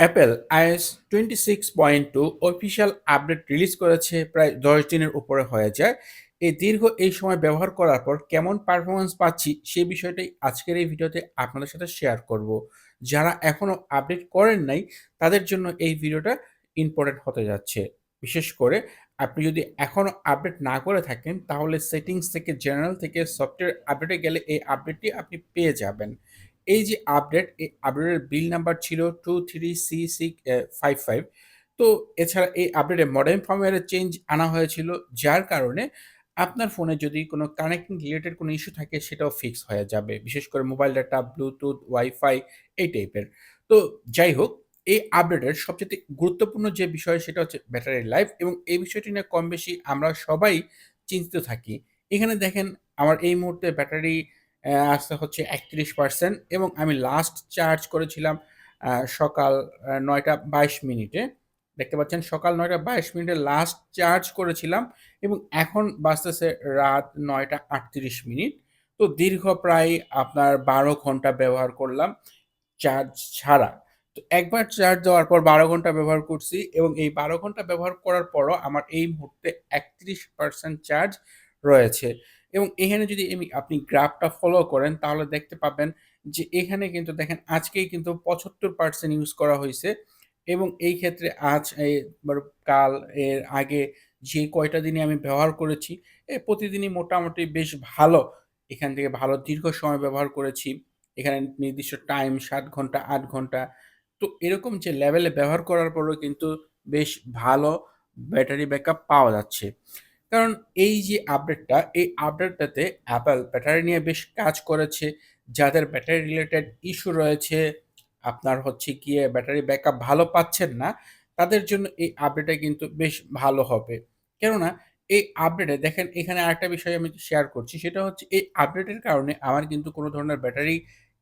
Apple iOS twenty six point two official update release করেছে প্রায় দশ দিনের উপরে হয়ে যায়। এই দীর্ঘ এই সময় ব্যবহার করার পর কেমন পারফরমেন্স পাচ্ছি সেই বিষয়টাই আজকের এই ভিডিওতে আপনাদের সাথে শেয়ার করব। যারা এখনও আপডেট করেন নাই, তাদের জন্য এই ভিডিওটা ইম্পর্টেন্ট হতে যাচ্ছে। বিশেষ করে আপনি যদি এখনও আপডেট না করে থাকেন, তাহলে সেটিংস থেকে জেনারেল থেকে সফটওয়্যার আপডেটে গেলে এই আপডেটটি আপনি পেয়ে যাবেন। এই যে আপডেট, এই আপডেটের বিল নাম্বার ছিল two three C six five five তো এছাড়া এই আপডেটে মডেম ফার্মওয়্যারের চেঞ্জ আনা হয়েছিল, যার কারণে আপনার ফোনে যদি কোনো কানেক্টিং রিলেটেড কোনো ইস্যু থাকে সেটাও ফিক্স হয়ে যাবে। বিশেষ করে মোবাইল ডাটা, ব্লুটুথ, ওয়াইফাই এই টাইপের। তো যাই হোক, এই আপডেটের সবচেয়ে গুরুত্বপূর্ণ যে বিষয় সেটা হচ্ছে ব্যাটারি লাইফ এবং এই বিষয়টি নিয়ে কম বেশি আমরা সবাই চিন্তিত থাকি। এখানে দেখেন আমার এই মুহূর্তে ব্যাটারি আছে হচ্ছে ৩১% এবং আমি লাস্ট চার্জ করেছিলাম সকাল নয়টা বাইশ মিনিটে। দেখতে পাচ্ছেন, সকাল ৯ঃ২২ মিনিটে লাস্ট চার্জ করেছিলাম এবং এখন বাজতেছে রাত ৯ঃ৩৮ মিনিট। তো দীর্ঘ প্রায় আপনার ১২ ঘণ্টা ব্যবহার করলাম চার্জ ছাড়া। তো একবার চার্জ দেওয়ার পর ১২ ঘণ্টা ব্যবহার করছি এবং এই ১২ ঘণ্টা ব্যবহার করার পরও আমার এই মুহূর্তে ৩১% চার্জ রয়েছে। এবং এখানে যদি আপনি গ্রাফটা ফলো করেন তাহলে দেখতে পাবেন যে এখানে কিন্তু দেখেন আজকেই কিন্তু ৭৫% ইউজ করা হয়েছে এবং এই ক্ষেত্রে আজ কাল এর আগে যে কয়টা দিনই আমি ব্যবহার করেছি, এ প্রতিদিনই মোটামুটি বেশ ভালো এখান থেকে ভালো দীর্ঘ সময় ব্যবহার করেছি। এখানে নির্দিষ্ট টাইম সাত ঘণ্টা, আট ঘণ্টা। তো এরকম যে লেভেলে ব্যবহার করার পরেও কিন্তু বেশ ভালো ব্যাটারি ব্যাকআপ পাওয়া যাচ্ছে। কারণ এই যে আপডেটটা, এই আপডেটটাতে Apple ব্যাটারি নিয়ে বেশ কাজ করেছে। যাদের ব্যাটারি রিলেটেড ইস্যু রয়েছে, আপনার হচ্ছে গিয়ে ব্যাটারি ব্যাকআপ ভালো পাচ্ছেন না, তাদের জন্য এই আপডেটটা কিন্তু বেশ ভালো হবে। কেননা এই আপডেটে দেখেন এখানে আরেকটা বিষয় আমি শেয়ার করছি সেটা হচ্ছে এই আপডেটের কারণে আমার কিন্তু কোনো ধরনের ব্যাটারি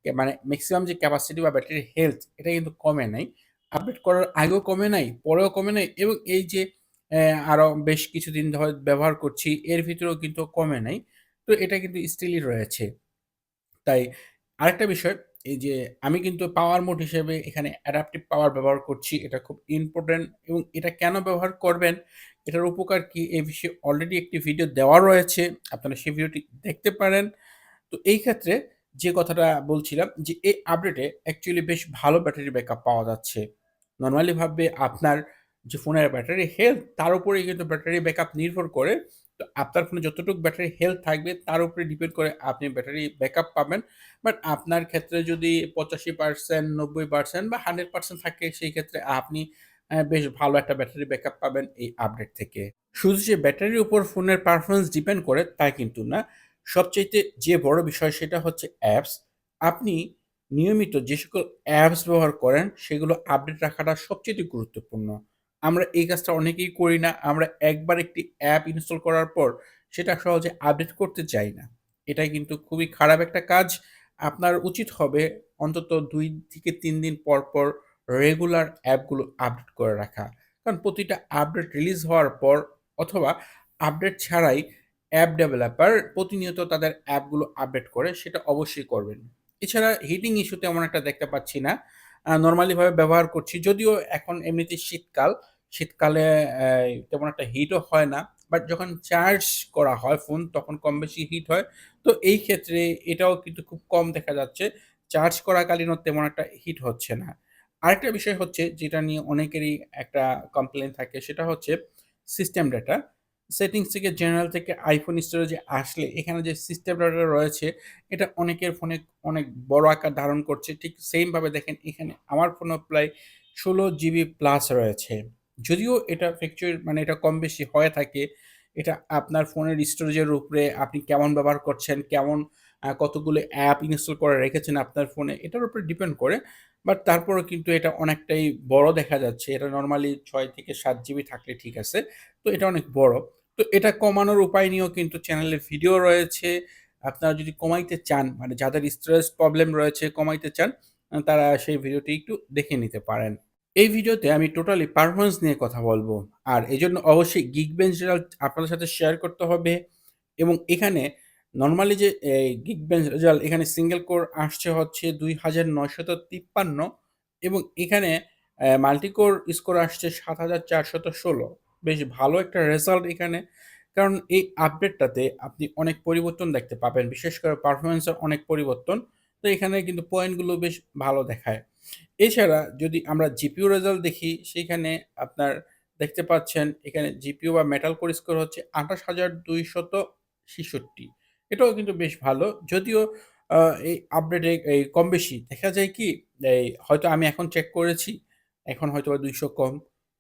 মানে ম্যাক্সিমাম যে ক্যাপাসিটি বা ব্যাটারির হেলথ এটা কিন্তু কমে নাই। আপডেট করার আগেও কমে নাই, পরেও কমে নাই এবং এই যে অ্যা আরও বেশ কিছুদিন ধরে ব্যবহার করছি, এর ভিতরেও কিন্তু কমে নাই। তো এটা কিন্তু স্টিলই রয়েছে। তাই আরেকটা বিষয়, এই যে আমি কিন্তু পাওয়ার মোড হিসেবে এখানে অ্যাডাপটিভ পাওয়ার ব্যবহার করছি। এটা খুব ইম্পর্টেন্ট এবং এটা কেন ব্যবহার করবেন, এটার উপকার কি, এ বিষয়ে অলরেডি একটি ভিডিও দেওয়া রয়েছে। আপনারা সেই ভিডিওটি দেখতে পারেন। তো এই ক্ষেত্রে যে কথাটা বলছিলাম যে এই আপডেটে অ্যাকচুয়ালি বেশ ভালো ব্যাটারি ব্যাকআপ পাওয়া যাচ্ছে। নরমালি ভাবে আপনার যে ফোনের ব্যাটারি হেলথ তার উপরেই কিন্তু ব্যাটারি ব্যাকআপ নির্ভর করে। তো আপনার ফোনে যতটুকু ব্যাটারি হেলথ থাকবে, তার উপরে ডিপেন্ড করে আপনি ব্যাটারি ব্যাকআপ পাবেন। বাট আপনার ক্ষেত্রে যদি 85% 90% বা 100% থাকে, সেই ক্ষেত্রে আপনি বেশ ভালো একটা ব্যাটারি ব্যাকআপ পাবেন এই আপডেট থেকে। শুধু যে ব্যাটারির উপর ফোনের পারফরমেন্স ডিপেন্ড করে, তা কিন্তু না। সবচাইতে যে বড় বিষয় সেটা হচ্ছে অ্যাপস। আপনি নিয়মিত যে সকল অ্যাপস ব্যবহার করেন, সেগুলো আপডেট রাখাটা সবচেয়ে গুরুত্বপূর্ণ। আমরা এই কাজটা অনেকেই করি না। আমরা একবার একটি অ্যাপ ইনস্টল করার পর সেটা সহজে আপডেট করতে চাই না। এটা কিন্তু খুবই খারাপ একটা কাজ। আপনার উচিত হবে অন্তত দুই থেকে তিন দিন পর, পর রেগুলার অ্যাপগুলো আপডেট করে রাখা। কারণ প্রতিটা আপডেট রিলিজ হওয়ার পর অথবা আপডেট ছাড়াই অ্যাপ ডেভেলপার প্রতিনিয়ত তাদের অ্যাপগুলো আপডেট করে সেটা অবশ্যই করবেন। এছাড়া হিটিং ইস্যু তেমন একটা দেখতে পাচ্ছি না। আ নরমালি ভাবে ব্যবহার করছি। যদিও এখন এমনিতে শীতকাল। শীতকালে তেমন একটা হিটও হয় না। বাট যখন চার্জ করা হয় ফোন তখন কম বেশি হিট হয়। তো এই ক্ষেত্রে এটাও কিন্তু খুব কম দেখা যাচ্ছে। চার্জ করাকালীনও তেমন একটা হিট হচ্ছে না। আরেকটা বিষয় হচ্ছে, যেটা নিয়ে অনেকেরই একটা কমপ্লেন থাকে, সেটা হচ্ছে সিস্টেম ডেটা। সেটিংস থেকে জেনারেল থেকে আইফোন স্টোরেজে আসলে এখানে যে সিস্টেম ডেটা রয়েছে এটা অনেকের ফোনে অনেক বড় আকার ধারণ করছে। ঠিক সেইম ভাবে দেখেন এখানে আমার ফোনেও প্রায় ১৬ জিবি প্লাস রয়েছে। যদিও এটা ফ্যাকচুয়াল মানে এটা কম বেশি হয়ে থাকে। এটা আপনার ফোনের স্টোরেজের উপরে আপনি কেমন ব্যবহার করছেন, কেমন কতগুলো অ্যাপ ইনস্টল করে রেখেছেন আপনার ফোনে এটার উপরে ডিপেন্ড করে। বাট তারপরেও কিন্তু এটা অনেকটাই বড় দেখা যাচ্ছে। এটা নরমালি ৬ থেকে ৭ জিবি থাকলে ঠিক আছে। তো এটা অনেক বড়। তো এটা কমানোর উপায় নিয়েও কিন্তু চ্যানেলে ভিডিও রয়েছে। আপনারা যদি কমাইতে চান, মানে যাদের স্টোরেজ প্রবলেম রয়েছে কমাইতে চান, তারা সেই ভিডিওটি একটু দেখে নিতে পারেন। এই ভিডিওতে আমি টোটালি পারফরমেন্স নিয়ে কথা বলব আর এই জন্য অবশ্যই গিগ বেঞ্চ রেজাল্ট আপনাদের সাথে শেয়ার করতে হবে এবং এখানে নর্মালি যে এই বেঞ্চ রেজাল্ট এখানে সিঙ্গেল কোর আসছে হচ্ছে ২৯৫৩ এবং এখানে মাল্টিকোর স্কোর আসছে ৭৪১৬ বেশ ভালো একটা রেজাল্ট এখানে। কারণ এই আপডেটটাতে আপনি অনেক পরিবর্তন দেখতে পাবেন। বিশেষ করে পারফরমেন্সের অনেক পরিবর্তন। তো এখানে কিন্তু পয়েন্টগুলো বেশ ভালো দেখায়। এছাড়া যদি আমরা জিপিইউ রেজাল্ট দেখি সেখানে আপনার দেখতে পাচ্ছেন এখানে জিপিইউ বা মেটাল কোর স্কোর হচ্ছে ২৮২৬৬ এটাও কিন্তু বেশ ভালো। যদিও এই আপডেটে এই কম বেশি দেখা যায় কি এই হয়তো আমি এখন চেক করেছি, এখন হয়তোবা ২০০ কম।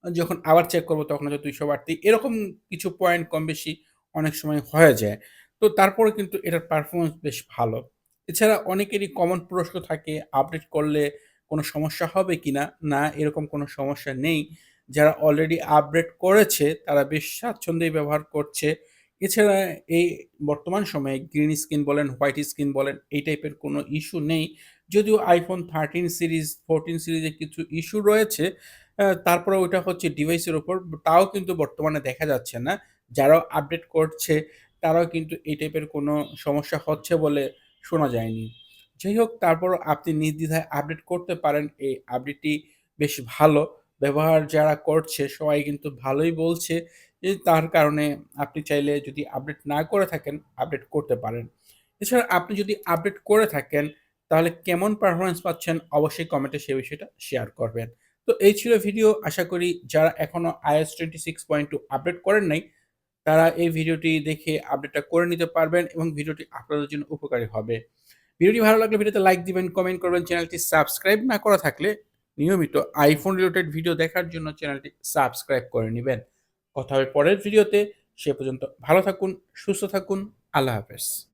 যখন আবার চেক করব তখন হয়তো ২০০ বাড়তি। এরকম কিছু পয়েন্ট কম বেশি অনেক সময় হয়ে যায়। তো তারপরেও কিন্তু এটার পারফরমেন্স বেশ ভালো। এছাড়া অনেকেরই কমন প্রশ্ন থাকে আপডেট করলে কোনো সমস্যা হবে কিনা? না, না এরকম কোনো সমস্যা নেই। যারা অলরেডি আপডেট করেছে তারা বেশ স্বাচ্ছন্দ্যেই ব্যবহার করছে। এছাড়া এই বর্তমান সময়ে গ্রিন স্ক্রিন বলেন, হোয়াইট স্ক্রিন বলেন এই টাইপের কোনো ইস্যু নেই। যদিও আইফোন থার্টিন সিরিজ, 14 সিরিজে কিছু ইস্যু রয়েছে। আ তারপরেও ওইটা হচ্ছে ডিভাইসের উপর। তাও কিন্তু বর্তমানে দেখা যাচ্ছে না। যারা আপডেট করছে তারাও কিন্তু এই টাইপের কোনো সমস্যা হচ্ছে বলে শোনা যায়নি। যাই হোক তারপরও আপনি নির্দ্বিধায় আপডেট করতে পারেন। এই আপডেটটি বেশ ভালো। ব্যবহার যারা করছে সবাই কিন্তু ভালোই বলছে। এ তার কারণে আপনি চাইলে যদি আপডেট না করে থাকেন, আপডেট করতে পারেন। এছাড়া আপনি যদি আপডেট করে থাকেন তাহলে কেমন পারফরমেন্স পাচ্ছেন অবশ্যই কমেন্টে সে বিষয়টা শেয়ার করবেন। তো এই ছিল ভিডিও। আশা করি যারা এখনও iOS 26.2 আপডেট করেন নাই, তারা এই ভিডিওটি দেখে আপডেটটা করে নিতে পারবেন এবং ভিডিওটি আপনাদের জন্য উপকারী হবে। ভিডিওটি ভালো লাগলে ভিডিওতে লাইক দিবেন, কমেন্ট করবেন, চ্যানেলটি সাবস্ক্রাইব না করা থাকলে নিয়মিত আইফোন রিলেটেড ভিডিও দেখার জন্য চ্যানেলটি সাবস্ক্রাইব করে নেবেন কথা হবে পরের ভিডিওতে। সে পর্যন্ত ভালো থাকুন, সুস্থ থাকুন। আল্লাহ হাফেজ।